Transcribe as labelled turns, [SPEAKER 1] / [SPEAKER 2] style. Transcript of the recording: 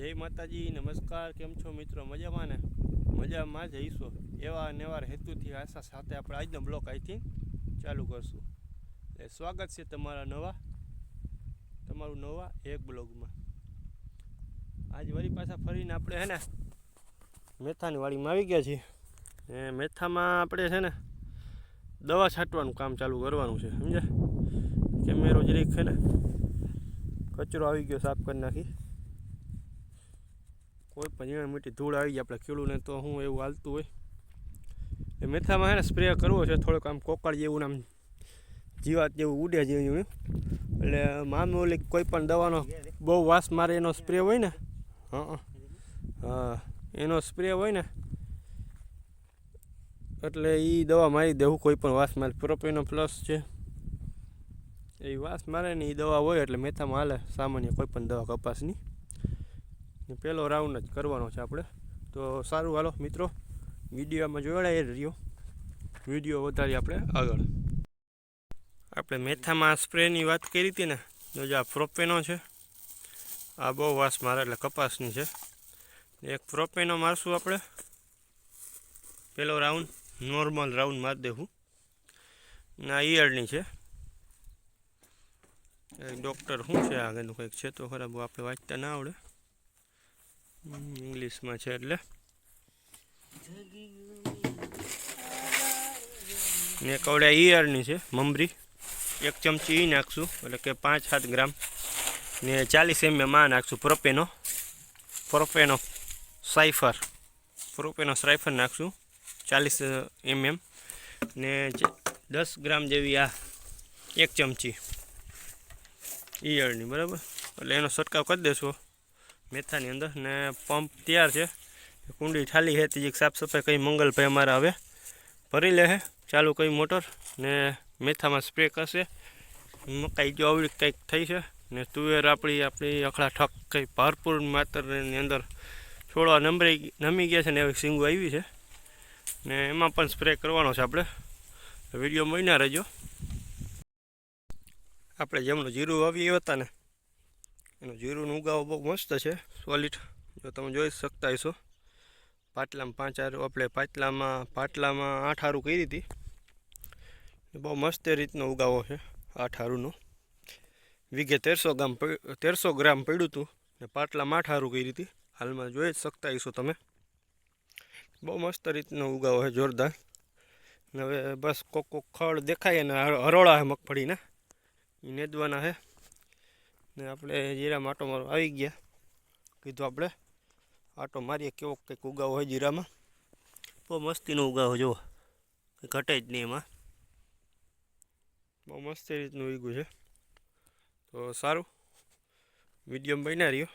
[SPEAKER 1] જય માતાજી, નમસ્કાર, કેમ છો મિત્રો? મજામાં ને? મજામાં જઈશું એવા નેવાર હેતુથી આશા સાથે આપણે આજનો બ્લોક અહીંથી ચાલુ કરશું. એટલે સ્વાગત છે તમારા નવા, તમારું નવા એક બ્લોગમાં. આજ વળી પાછા ફરીને આપણે હે ને, મેથાની વાડીમાં આવી ગયા છીએ. એ મેથામાં આપણે છે ને, દવા છાંટવાનું કામ ચાલુ કરવાનું છે, સમજ્યા? કેમેરો જરીક છે ને. કચરો આવી ગયો, સાફ કરી નાખી. કોઈ પણ ઝીણા મીઠી ધૂળ આવી જાય આપણે ખેડૂને તો હું એવું હાલતું હોય. એ મેથામાં એને સ્પ્રે કરવો છે, થોડુંક આમ કોકળ જેવું આમ જીવાત જેવું ઉડે જેવું એટલે મામૂલી કોઈ પણ દવાનો બહુ વાસ મારે એનો સ્પ્રે હોય ને, હા હા. એનો સ્પ્રે હોય ને, એટલે એ દવા મારી દેવું કોઈ પણ વાસ મારે. પ્રોપેનો પ્લસ છે. એ વાસ મારે ને એ દવા હોય એટલે મેથામાં હાલે, સામાન્ય કોઈ પણ દવા કપાસની. પહેલો રાઉન્ડ જ કરવાનો છે આપણે. તો સારું, હાલો, મિત્રો. વિડીયોમાં જોડાઈ રહ્યો. વીડિયો વધારી આપણે આગળ. આપણે મેથામાં સ્પ્રેની વાત કરી હતી ને, જો જે આ પ્રોપેનો છે. આ બહુ વાસ મારે, એટલે કપાસની છે. એક પ્રોપેનો મારશું આપણે. પહેલો રાઉન્ડ નોર્મલ રાઉન્ડ મારી દેવું. ને ઈયળની છે. ડૉક્ટર શું છે આગળનું, કંઈક છે તો ખરાબ આપણે વાંચતા ના આવડે. ઇંગ્લિશમાં છે એટલે. ને કવડા ઈયળની છે, મમરી. એક ચમચી ઈ નાખશું, એટલે કે પાંચ સાત ગ્રામ. ને ચાલીસ એમએમાં નાખશું, પ્રોપેનો. પ્રોપેનો સાઇફર પ્રોપેનો સાઇફર નાખશું, ચાલીસ એમએમ. ને દસ ગ્રામ જેવી આ એક ચમચી ઈયળની, બરાબર? એટલે એનો છંટકાવ કરી દેશો. મેથાની અંદર ને પંપ તૈયાર છે. કુંડી ખાલી છે, ત્રીજી સાફ સફાઈ કંઈ મંગલભાઈ અમારા હવે ભરી લે ચાલુ કઈ મોટર ને મેથામાં સ્પ્રે કરશે. મકાઈ જો આવડી કંઈક થઈ છે ને તુવેર આપણી આપણી અખડા ઠક કંઈ ભરપૂર માત્રાની અંદર છોડવા નંબરી, નમી ગયા છે ને એવી સિંગો આવી છે. ને એમાં પણ સ્પ્રે કરવાનો છે આપણે. વીડિયો મહિના રહેજો. આપણે જેમનું જીરું વાવી હતા ને એનું જીરુંનો ઉગાવો બહુ મસ્ત છે સોલિડ જો તમે જોઈ શકતા હશો. પાટલામાં પાંચ હારું, આપણે પાટલામાં પાટલામાં આઠ હારું કરી હતી. બહુ મસ્ત રીતનો ઉગાવો છે, આઠ હારુંનો. વીઘે તેરસો ગ્રામ તેરસો ગ્રામ પડ્યું હતું ને પાટલામાં આઠ હારું કરી હતી. હાલમાં જોઈ જ શકતા હશો તમે. બહુ મસ્ત રીતનો ઉગાવો છે, જોરદાર. ને હવે બસ કોક કોક ખડ દેખાય ને હરોળા છે મગફળીના. એ નેદવાના છે. ને આપણે જીરામાં આટો મારો આવી ગયા. કીધું આપણે, આટો મારીએ કેવો કંઈક ઉગાવો હોય જીરામાં. બહુ મસ્તીનો ઉગાવો જુઓ. કંઈ ઘટે જ નહીં એમાં. બહુ મસ્ત રીતનું ઉગ્યું છે. તો સારું. વીડિયો બન્યા રહ્યો.